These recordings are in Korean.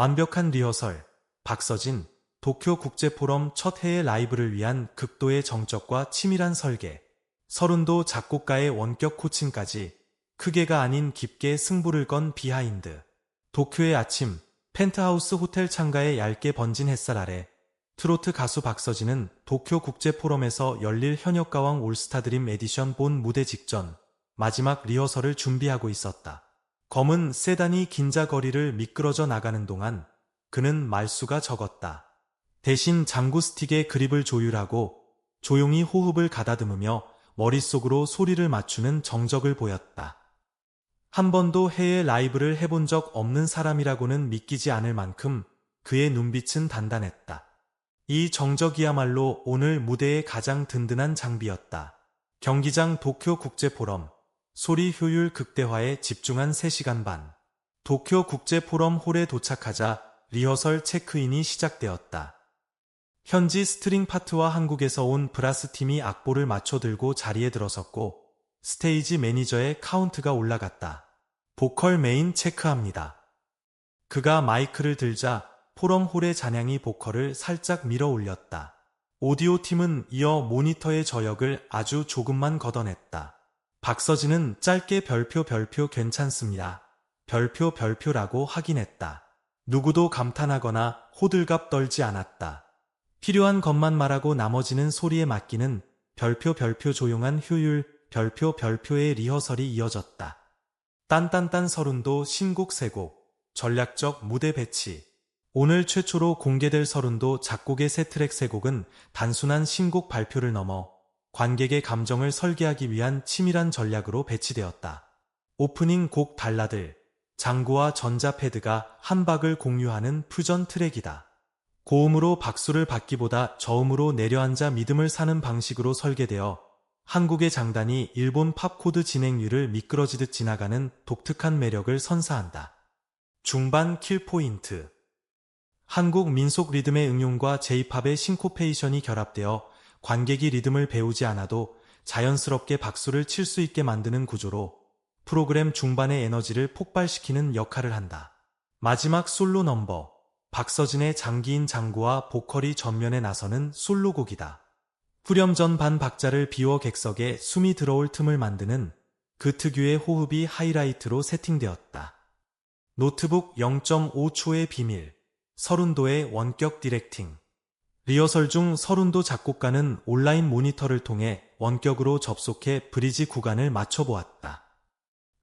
완벽한 리허설, 박서진, 도쿄 국제포럼 첫 해외 라이브를 위한 극도의 정적과 치밀한 설계, 서른도 작곡가의 원격 코칭까지 크게가 아닌 깊게 승부를 건 비하인드. 도쿄의 아침, 펜트하우스 호텔 창가에 얇게 번진 햇살 아래 트로트 가수 박서진은 도쿄 국제포럼에서 열릴 현역가왕 올스타드림 에디션 본 무대 직전 마지막 리허설을 준비하고 있었다. 검은 세단이 긴자거리를 미끄러져 나가는 동안 그는 말수가 적었다. 대신 장구 스틱의 그립을 조율하고 조용히 호흡을 가다듬으며 머릿속으로 소리를 맞추는 정적을 보였다. 한 번도 해외 라이브를 해본 적 없는 사람이라고는 믿기지 않을 만큼 그의 눈빛은 단단했다. 이 정적이야말로 오늘 무대의 가장 든든한 장비였다. 경기장 도쿄 국제포럼, 소리 효율 극대화에 집중한 3시간 반. 도쿄 국제 포럼 홀에 도착하자 리허설 체크인이 시작되었다. 현지 스트링 파트와 한국에서 온 브라스 팀이 악보를 맞춰 들고 자리에 들어섰고 스테이지 매니저의 카운트가 올라갔다. 보컬 메인 체크합니다. 그가 마이크를 들자 포럼 홀의 잔향이 보컬을 살짝 밀어 올렸다. 오디오 팀은 이어 모니터의 저역을 아주 조금만 걷어냈다. 박서진은 짧게 별표 별표 괜찮습니다. 별표 별표라고 확인했다. 누구도 감탄하거나 호들갑 떨지 않았다. 필요한 것만 말하고 나머지는 소리에 맡기는 별표 별표 조용한 효율 별표 별표의 리허설이 이어졌다. 딴딴딴 서른도 신곡 세곡 전략적 무대 배치 오늘 최초로 공개될 서른도 작곡의 새 트랙 세 곡은 단순한 신곡 발표를 넘어 관객의 감정을 설계하기 위한 치밀한 전략으로 배치되었다. 오프닝 곡 발라들, 장구와 전자패드가 한 박을 공유하는 퓨전 트랙이다. 고음으로 박수를 받기보다 저음으로 내려앉아 믿음을 사는 방식으로 설계되어 한국의 장단이 일본 팝 코드 진행률을 미끄러지듯 지나가는 독특한 매력을 선사한다. 중반 킬 포인트 한국 민속 리듬의 응용과 제이팝의 싱코페이션이 결합되어 관객이 리듬을 배우지 않아도 자연스럽게 박수를 칠 수 있게 만드는 구조로 프로그램 중반의 에너지를 폭발시키는 역할을 한다. 마지막 솔로 넘버 박서진의 장기인 장구와 보컬이 전면에 나서는 솔로곡이다. 후렴전 반 박자를 비워 객석에 숨이 들어올 틈을 만드는 그 특유의 호흡이 하이라이트로 세팅되었다. 노트북 0.5초의 비밀 서른도의 원격 디렉팅 리허설 중 서른도 작곡가는 온라인 모니터를 통해 원격으로 접속해 브리지 구간을 맞춰보았다.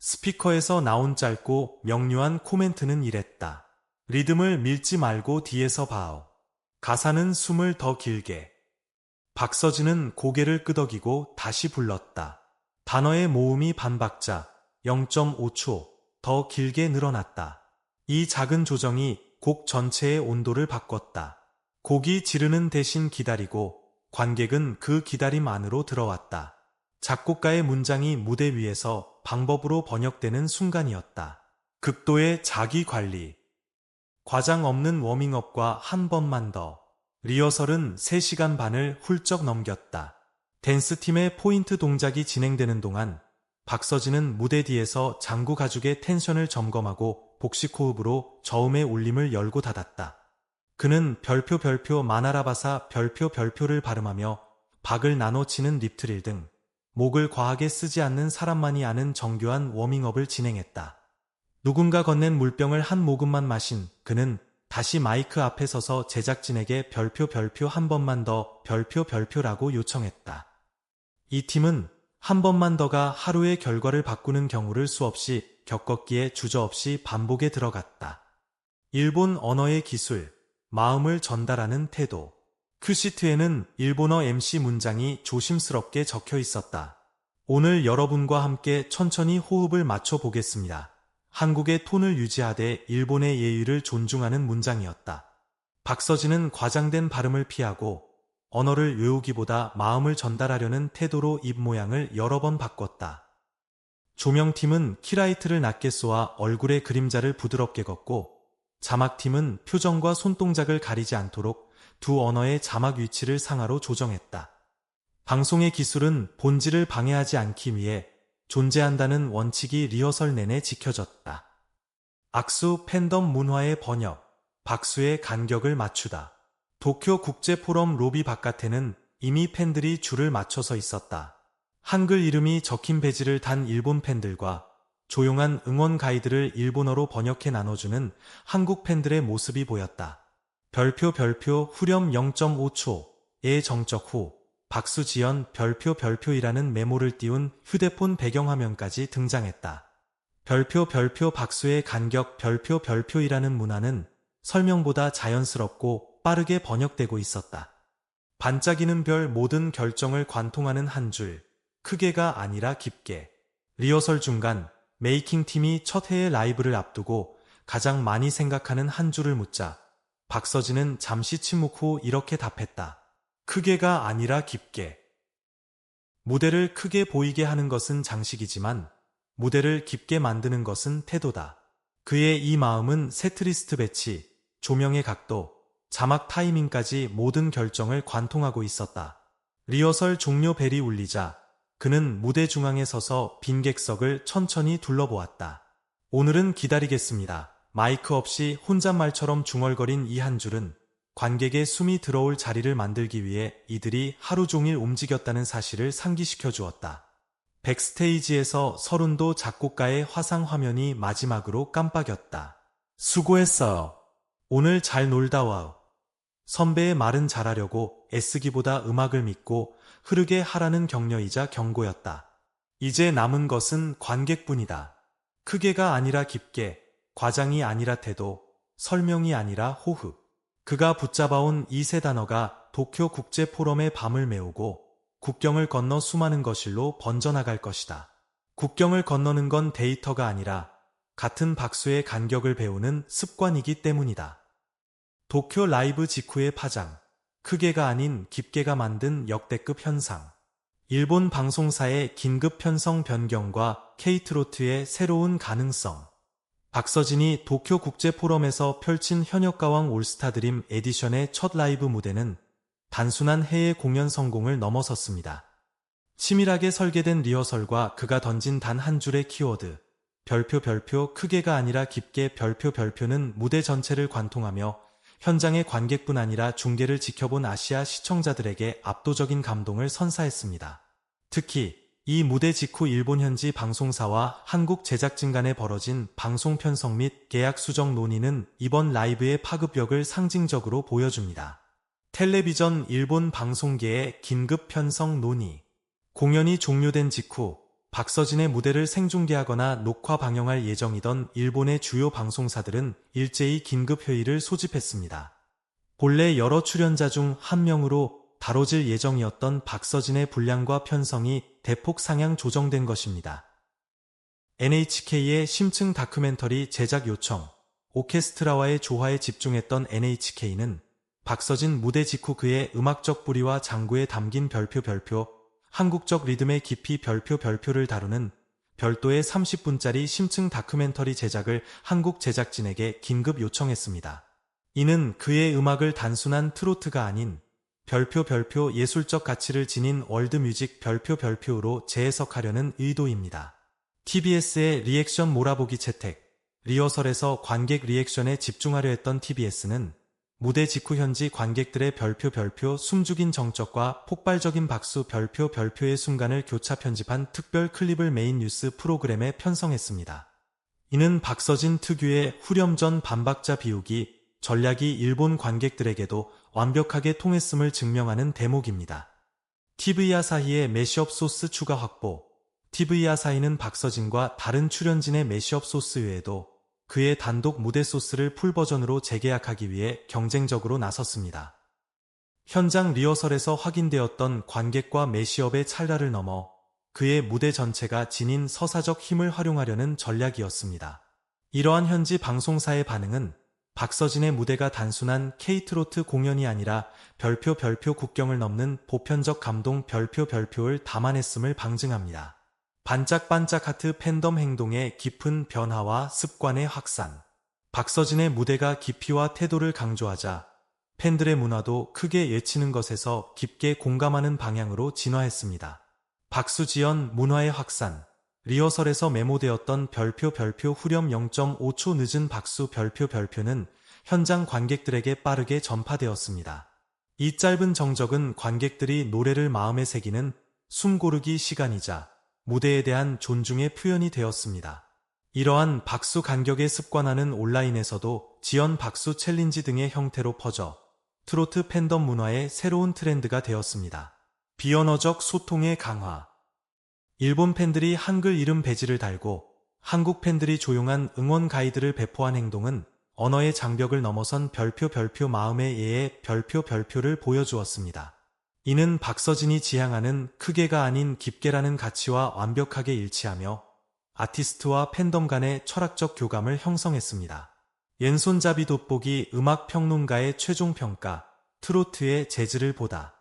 스피커에서 나온 짧고 명료한 코멘트는 이랬다. 리듬을 밀지 말고 뒤에서 봐오. 가사는 숨을 더 길게. 박서진은 고개를 끄덕이고 다시 불렀다. 단어의 모음이 반박자 0.5초 더 길게 늘어났다. 이 작은 조정이 곡 전체의 온도를 바꿨다. 곡이 지르는 대신 기다리고 관객은 그 기다림 안으로 들어왔다. 작곡가의 문장이 무대 위에서 방법으로 번역되는 순간이었다. 극도의 자기 관리. 과장 없는 워밍업과 한 번만 더. 리허설은 3시간 반을 훌쩍 넘겼다. 댄스팀의 포인트 동작이 진행되는 동안 박서진은 무대 뒤에서 장구 가죽의 텐션을 점검하고 복식 호흡으로 저음의 울림을 열고 닫았다. 그는 별표 별표 마나라바사 별표 별표를 발음하며 박을 나눠 치는 립트릴 등 목을 과하게 쓰지 않는 사람만이 아는 정교한 워밍업을 진행했다. 누군가 건넨 물병을 한 모금만 마신 그는 다시 마이크 앞에 서서 제작진에게 별표 별표 한 번만 더 별표 별표라고 요청했다. 이 팀은 한 번만 더가 하루의 결과를 바꾸는 경우를 수없이 겪었기에 주저없이 반복에 들어갔다. 일본 언어의 기술, 마음을 전달하는 태도. 큐시트에는 일본어 MC 문장이 조심스럽게 적혀 있었다. 오늘 여러분과 함께 천천히 호흡을 맞춰 보겠습니다. 한국의 톤을 유지하되 일본의 예의를 존중하는 문장이었다. 박서진은 과장된 발음을 피하고 언어를 외우기보다 마음을 전달하려는 태도로 입 모양을 여러 번 바꿨다. 조명팀은 키라이트를 낮게 쏘아 얼굴의 그림자를 부드럽게 걷고 자막팀은 표정과 손동작을 가리지 않도록 두 언어의 자막 위치를 상하로 조정했다. 방송의 기술은 본질을 방해하지 않기 위해 존재한다는 원칙이 리허설 내내 지켜졌다. 악수 팬덤 문화의 번역 박수의 간격을 맞추다. 도쿄 국제 포럼 로비 바깥에는 이미 팬들이 줄을 맞춰서 있었다. 한글 이름이 적힌 배지를 단 일본 팬들과 조용한 응원 가이드를 일본어로 번역해 나눠주는 한국 팬들의 모습이 보였다. 별표 별표 후렴 0.5초의 정적 후 박수 지연 별표 별표이라는 메모를 띄운 휴대폰 배경화면까지 등장했다. 별표 별표 박수의 간격 별표 별표이라는 문화는 설명보다 자연스럽고 빠르게 번역되고 있었다. 반짝이는 별 모든 결정을 관통하는 한 줄, 크게가 아니라 깊게. 리허설 중간 메이킹 팀이 첫 해의 라이브를 앞두고 가장 많이 생각하는 한 줄을 묻자 박서진은 잠시 침묵 후 이렇게 답했다. 크게가 아니라 깊게. 무대를 크게 보이게 하는 것은 장식이지만 무대를 깊게 만드는 것은 태도다. 그의 이 마음은 세트리스트 배치, 조명의 각도, 자막 타이밍까지 모든 결정을 관통하고 있었다. 리허설 종료 벨이 울리자 그는 무대 중앙에 서서 빈 객석을 천천히 둘러보았다. 오늘은 기다리겠습니다. 마이크 없이 혼잣말처럼 중얼거린 이 한 줄은 관객의 숨이 들어올 자리를 만들기 위해 이들이 하루 종일 움직였다는 사실을 상기시켜 주었다. 백스테이지에서 서른도 작곡가의 화상 화면이 마지막으로 깜빡였다. 수고했어요. 오늘 잘 놀다 와우. 선배의 말은 잘하려고 애쓰기보다 음악을 믿고 흐르게 하라는 격려이자 경고였다. 이제 남은 것은 관객뿐이다. 크게가 아니라 깊게, 과장이 아니라 태도, 설명이 아니라 호흡. 그가 붙잡아온 이 세 단어가 도쿄 국제 포럼의 밤을 메우고 국경을 건너 수많은 거실로 번져나갈 것이다. 국경을 건너는 건 데이터가 아니라 같은 박수의 간격을 배우는 습관이기 때문이다. 도쿄 라이브 직후의 파장. 크게가 아닌 깊게가 만든 역대급 현상. 일본 방송사의 긴급 편성 변경과 케이트로트의 새로운 가능성. 박서진이 도쿄 국제 포럼에서 펼친 현역가왕 올스타 드림 에디션의 첫 라이브 무대는 단순한 해외 공연 성공을 넘어섰습니다. 치밀하게 설계된 리허설과 그가 던진 단 한 줄의 키워드, 별표 별표 크게가 아니라 깊게 별표 별표는 무대 전체를 관통하며 현장의 관객뿐 아니라 중계를 지켜본 아시아 시청자들에게 압도적인 감동을 선사했습니다. 특히 이 무대 직후 일본 현지 방송사와 한국 제작진 간에 벌어진 방송 편성 및 계약 수정 논의는 이번 라이브의 파급력을 상징적으로 보여줍니다. 텔레비전 일본 방송계의 긴급 편성 논의 공연이 종료된 직후 박서진의 무대를 생중계하거나 녹화 방영할 예정이던 일본의 주요 방송사들은 일제히 긴급 회의를 소집했습니다. 본래 여러 출연자 중 한 명으로 다뤄질 예정이었던 박서진의 분량과 편성이 대폭 상향 조정된 것입니다. NHK의 심층 다큐멘터리 제작 요청, 오케스트라와의 조화에 집중했던 NHK는 박서진 무대 직후 그의 음악적 뿌리와 장구에 담긴 별표 별표 한국적 리듬의 깊이 별표 별표를 다루는 별도의 30분짜리 심층 다큐멘터리 제작을 한국 제작진에게 긴급 요청했습니다. 이는 그의 음악을 단순한 트로트가 아닌 별표 별표 예술적 가치를 지닌 월드뮤직 별표 별표로 재해석하려는 의도입니다. TBS의 리액션 몰아보기 채택, 리허설에서 관객 리액션에 집중하려 했던 TBS는 무대 직후 현지 관객들의 별표 별표 숨죽인 정적과 폭발적인 박수 별표 별표의 순간을 교차 편집한 특별 클립을 메인 뉴스 프로그램에 편성했습니다. 이는 박서진 특유의 후렴전 반박자 비우기 전략이 일본 관객들에게도 완벽하게 통했음을 증명하는 대목입니다. TV 아사히의 매시업 소스 추가 확보 TV 아사히는 박서진과 다른 출연진의 매시업 소스 외에도 그의 단독 무대 소스를 풀 버전으로 재계약하기 위해 경쟁적으로 나섰습니다. 현장 리허설에서 확인되었던 관객과 매시업의 찰나를 넘어 그의 무대 전체가 지닌 서사적 힘을 활용하려는 전략이었습니다. 이러한 현지 방송사의 반응은 박서진의 무대가 단순한 케이트로트 공연이 아니라 별표 별표 국경을 넘는 보편적 감동 별표 별표를 담아냈음을 방증합니다. 반짝반짝 하트 팬덤 행동의 깊은 변화와 습관의 확산. 박서진의 무대가 깊이와 태도를 강조하자 팬들의 문화도 크게 예치는 것에서 깊게 공감하는 방향으로 진화했습니다. 박수지연 문화의 확산. 리허설에서 메모되었던 별표 별표 후렴 0.5초 늦은 박수 별표 별표는 현장 관객들에게 빠르게 전파되었습니다. 이 짧은 정적은 관객들이 노래를 마음에 새기는 숨고르기 시간이자 무대에 대한 존중의 표현이 되었습니다. 이러한 박수 간격에 습관하는 온라인에서도 지연 박수 챌린지 등의 형태로 퍼져 트로트 팬덤 문화의 새로운 트렌드가 되었습니다. 비언어적 소통의 강화 일본 팬들이 한글 이름 배지를 달고 한국 팬들이 조용한 응원 가이드를 배포한 행동은 언어의 장벽을 넘어선 별표 별표 마음의 예의 별표 별표를 보여주었습니다. 이는 박서진이 지향하는 크게가 아닌 깊게라는 가치와 완벽하게 일치하며 아티스트와 팬덤 간의 철학적 교감을 형성했습니다. 옌손잡이 돋보기 음악 평론가의 최종 평가 트로트의 재즈를 보다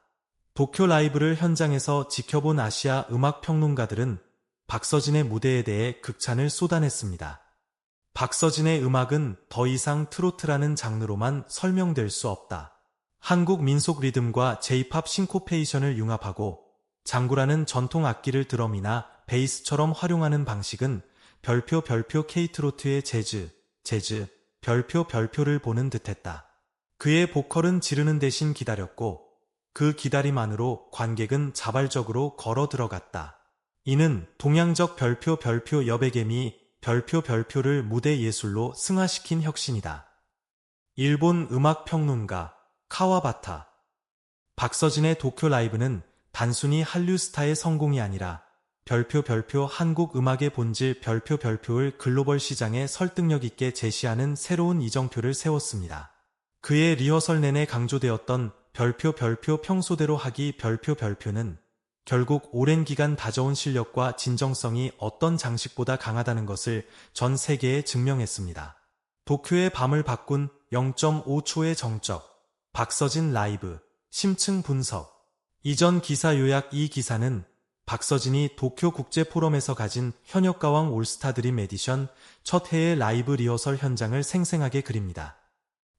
도쿄 라이브를 현장에서 지켜본 아시아 음악 평론가들은 박서진의 무대에 대해 극찬을 쏟아냈습니다. 박서진의 음악은 더 이상 트로트라는 장르로만 설명될 수 없다. 한국 민속 리듬과 제이팝 싱코페이션을 융합하고 장구라는 전통 악기를 드럼이나 베이스처럼 활용하는 방식은 별표 별표 케이트로트의 재즈, 재즈, 별표 별표를 보는 듯했다. 그의 보컬은 지르는 대신 기다렸고 그 기다림 안으로 관객은 자발적으로 걸어 들어갔다. 이는 동양적 별표 별표 여백개미 별표 별표를 무대 예술로 승화시킨 혁신이다. 일본 음악 평론가 카와바타 박서진의 도쿄 라이브는 단순히 한류 스타의 성공이 아니라 별표 별표 한국 음악의 본질 별표 별표를 글로벌 시장에 설득력 있게 제시하는 새로운 이정표를 세웠습니다. 그의 리허설 내내 강조되었던 별표 별표 평소대로 하기 별표 별표는 결국 오랜 기간 다져온 실력과 진정성이 어떤 장식보다 강하다는 것을 전 세계에 증명했습니다. 도쿄의 밤을 바꾼 0.5초의 정적, 박서진 라이브, 심층 분석. 이전 기사 요약 이 기사는 박서진이 도쿄 국제 포럼에서 가진 현역가왕 올스타드림 에디션 첫 해의 라이브 리허설 현장을 생생하게 그립니다.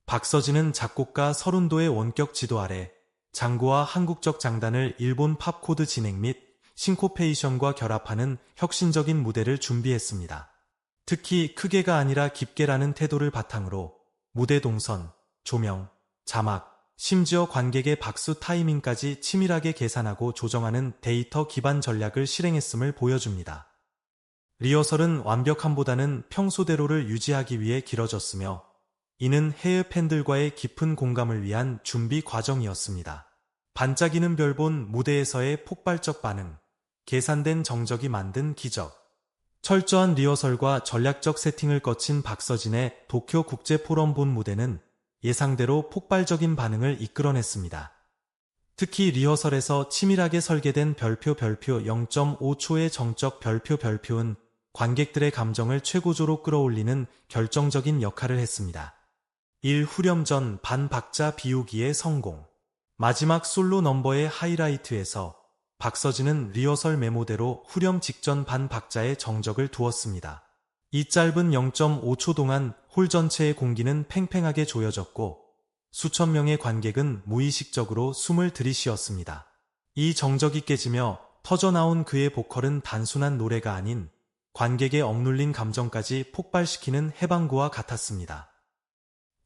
박서진은 작곡가 서른도의 원격 지도 아래 장구와 한국적 장단을 일본 팝 코드 진행 및 싱코페이션과 결합하는 혁신적인 무대를 준비했습니다. 특히 크게가 아니라 깊게라는 태도를 바탕으로 무대 동선, 조명, 자막, 심지어 관객의 박수 타이밍까지 치밀하게 계산하고 조정하는 데이터 기반 전략을 실행했음을 보여줍니다. 리허설은 완벽함보다는 평소대로를 유지하기 위해 길어졌으며 이는 해외 팬들과의 깊은 공감을 위한 준비 과정이었습니다. 반짝이는 별본 무대에서의 폭발적 반응, 계산된 정적이 만든 기적. 철저한 리허설과 전략적 세팅을 거친 박서진의 도쿄 국제 포럼 본 무대는 예상대로 폭발적인 반응을 이끌어냈습니다. 특히 리허설에서 치밀하게 설계된 별표 별표 0.5초의 정적 별표 별표는 관객들의 감정을 최고조로 끌어올리는 결정적인 역할을 했습니다. 1. 후렴전 반박자 비우기의 성공 마지막 솔로 넘버의 하이라이트에서 박서진은 리허설 메모대로 후렴 직전 반박자의 정적을 두었습니다. 이 짧은 0.5초 동안 홀 전체의 공기는 팽팽하게 조여졌고 수천 명의 관객은 무의식적으로 숨을 들이쉬었습니다. 이 정적이 깨지며 터져나온 그의 보컬은 단순한 노래가 아닌 관객의 억눌린 감정까지 폭발시키는 해방구와 같았습니다.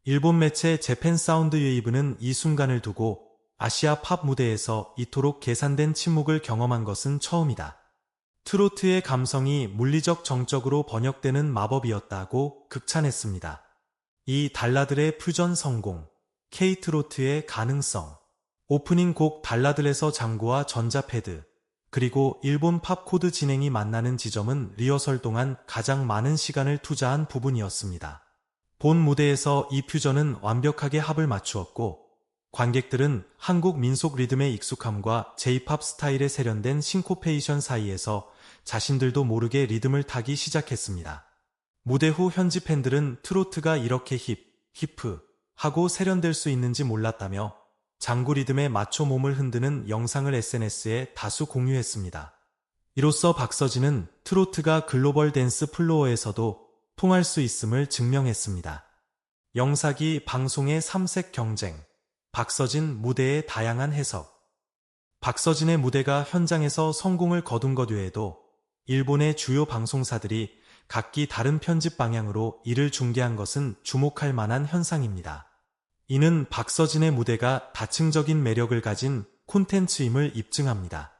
일본 매체 재팬 사운드 웨이브는 이 순간을 두고 아시아 팝 무대에서 이토록 계산된 침묵을 경험한 것은 처음이다. 트로트의 감성이 물리적 정적으로 번역되는 마법이었다고 극찬했습니다. 이 달라들의 퓨전 성공, K트로트의 가능성, 오프닝 곡 달라들에서 장구와 전자패드, 그리고 일본 팝 코드 진행이 만나는 지점은 리허설 동안 가장 많은 시간을 투자한 부분이었습니다. 본 무대에서 이 퓨전은 완벽하게 합을 맞추었고 관객들은 한국 민속 리듬의 익숙함과 제이팝 스타일에 세련된 싱코페이션 사이에서 자신들도 모르게 리듬을 타기 시작했습니다. 무대 후 현지 팬들은 트로트가 이렇게 힙, 히프 하고 세련될 수 있는지 몰랐다며 장구 리듬에 맞춰 몸을 흔드는 영상을 SNS에 다수 공유했습니다. 이로써 박서진은 트로트가 글로벌 댄스 플로어에서도 통할 수 있음을 증명했습니다. 영사기 방송의 삼색 경쟁 박서진 무대의 다양한 해석 박서진의 무대가 현장에서 성공을 거둔 것 외에도 일본의 주요 방송사들이 각기 다른 편집 방향으로 이를 중계한 것은 주목할 만한 현상입니다. 이는 박서진의 무대가 다층적인 매력을 가진 콘텐츠임을 입증합니다.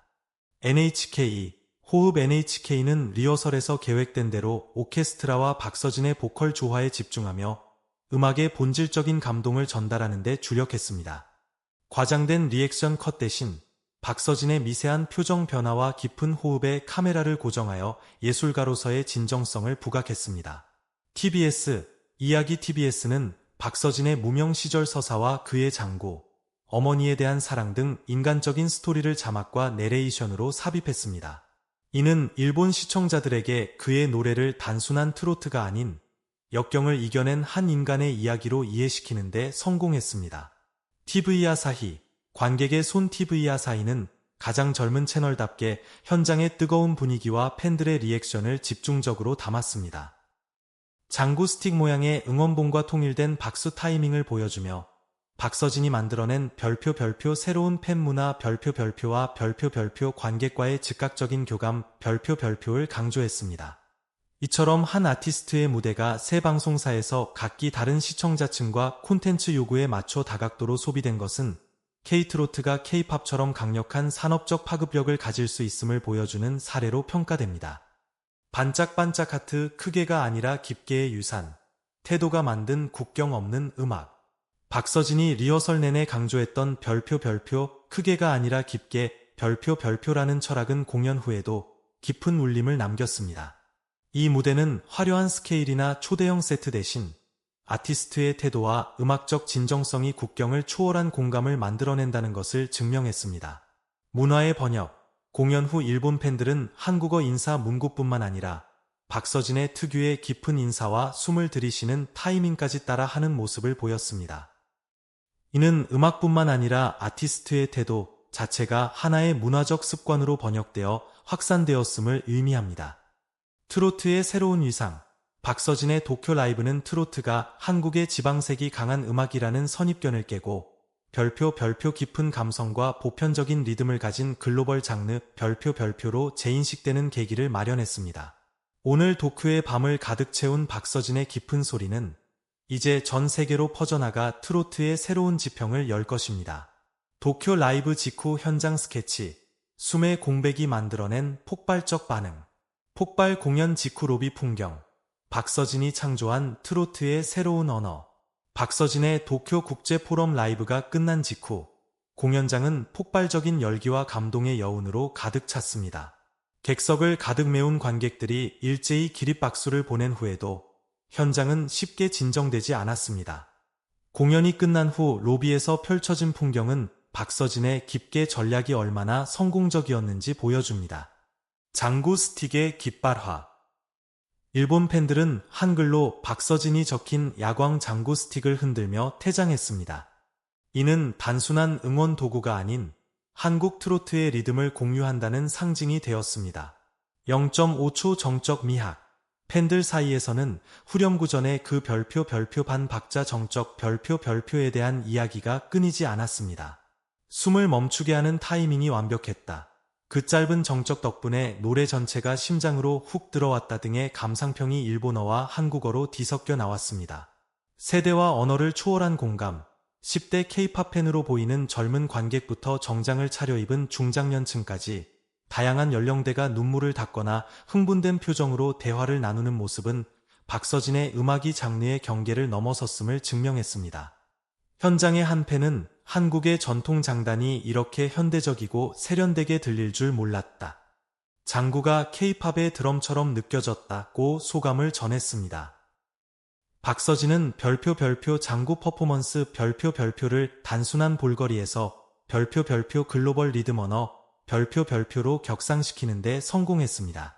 NHK 호흡 NHK는 리허설에서 계획된 대로 오케스트라와 박서진의 보컬 조화에 집중하며 음악의 본질적인 감동을 전달하는 데 주력했습니다. 과장된 리액션 컷 대신 박서진의 미세한 표정 변화와 깊은 호흡에 카메라를 고정하여 예술가로서의 진정성을 부각했습니다. TBS, 이야기 TBS는 박서진의 무명 시절 서사와 그의 장고, 어머니에 대한 사랑 등 인간적인 스토리를 자막과 내레이션으로 삽입했습니다. 이는 일본 시청자들에게 그의 노래를 단순한 트로트가 아닌 역경을 이겨낸 한 인간의 이야기로 이해시키는데 성공했습니다. TV 아사히, 관객의 손 TV 아사히는 가장 젊은 채널답게 현장의 뜨거운 분위기와 팬들의 리액션을 집중적으로 담았습니다. 장구 스틱 모양의 응원봉과 통일된 박수 타이밍을 보여주며 박서진이 만들어낸 별표 별표 새로운 팬 문화 별표 별표와 별표 별표 관객과의 즉각적인 교감 별표 별표를 강조했습니다. 이처럼 한 아티스트의 무대가 새 방송사에서 각기 다른 시청자층과 콘텐츠 요구에 맞춰 다각도로 소비된 것은 K트로트가 K팝처럼 강력한 산업적 파급력을 가질 수 있음을 보여주는 사례로 평가됩니다. 반짝반짝 하트 크게가 아니라 깊게의 유산, 태도가 만든 국경 없는 음악. 박서진이 리허설 내내 강조했던 별표 별표 크게가 아니라 깊게 별표 별표라는 철학은 공연 후에도 깊은 울림을 남겼습니다. 이 무대는 화려한 스케일이나 초대형 세트 대신 아티스트의 태도와 음악적 진정성이 국경을 초월한 공감을 만들어낸다는 것을 증명했습니다. 문화의 번역, 공연 후 일본 팬들은 한국어 인사 문구뿐만 아니라 박서진의 특유의 깊은 인사와 숨을 들이쉬는 타이밍까지 따라 하는 모습을 보였습니다. 이는 음악뿐만 아니라 아티스트의 태도 자체가 하나의 문화적 습관으로 번역되어 확산되었음을 의미합니다. 트로트의 새로운 위상 박서진의 도쿄 라이브는 트로트가 한국의 지방색이 강한 음악이라는 선입견을 깨고 별표 별표 깊은 감성과 보편적인 리듬을 가진 글로벌 장르 별표 별표로 재인식되는 계기를 마련했습니다. 오늘 도쿄의 밤을 가득 채운 박서진의 깊은 소리는 이제 전 세계로 퍼져나가 트로트의 새로운 지평을 열 것입니다. 도쿄 라이브 직후 현장 스케치, 숨의 공백이 만들어낸 폭발적 반응, 폭발 공연 직후 로비 풍경, 박서진이 창조한 트로트의 새로운 언어, 박서진의 도쿄 국제 포럼 라이브가 끝난 직후 공연장은 폭발적인 열기와 감동의 여운으로 가득 찼습니다. 객석을 가득 메운 관객들이 일제히 기립박수를 보낸 후에도 현장은 쉽게 진정되지 않았습니다. 공연이 끝난 후 로비에서 펼쳐진 풍경은 박서진의 깊게 전략이 얼마나 성공적이었는지 보여줍니다. 장구 스틱의 깃발화 일본 팬들은 한글로 박서진이 적힌 야광 장구 스틱을 흔들며 퇴장했습니다. 이는 단순한 응원 도구가 아닌 한국 트로트의 리듬을 공유한다는 상징이 되었습니다. 0.5초 정적 미학 팬들 사이에서는 후렴구 전에 그 별표 별표 반 박자 정적 별표 별표에 대한 이야기가 끊이지 않았습니다. 숨을 멈추게 하는 타이밍이 완벽했다. 그 짧은 정적 덕분에 노래 전체가 심장으로 훅 들어왔다 등의 감상평이 일본어와 한국어로 뒤섞여 나왔습니다. 세대와 언어를 초월한 공감, 10대 케이팝 팬으로 보이는 젊은 관객부터 정장을 차려입은 중장년층까지 다양한 연령대가 눈물을 닦거나 흥분된 표정으로 대화를 나누는 모습은 박서진의 음악이 장르의 경계를 넘어섰음을 증명했습니다. 현장의 한 팬은 한국의 전통 장단이 이렇게 현대적이고 세련되게 들릴 줄 몰랐다. 장구가 케이팝의 드럼처럼 느껴졌다고 소감을 전했습니다. 박서진은 별표 별표 장구 퍼포먼스 별표 별표를 단순한 볼거리에서 별표 별표 글로벌 리듬 언어 별표 별표로 격상시키는데 성공했습니다.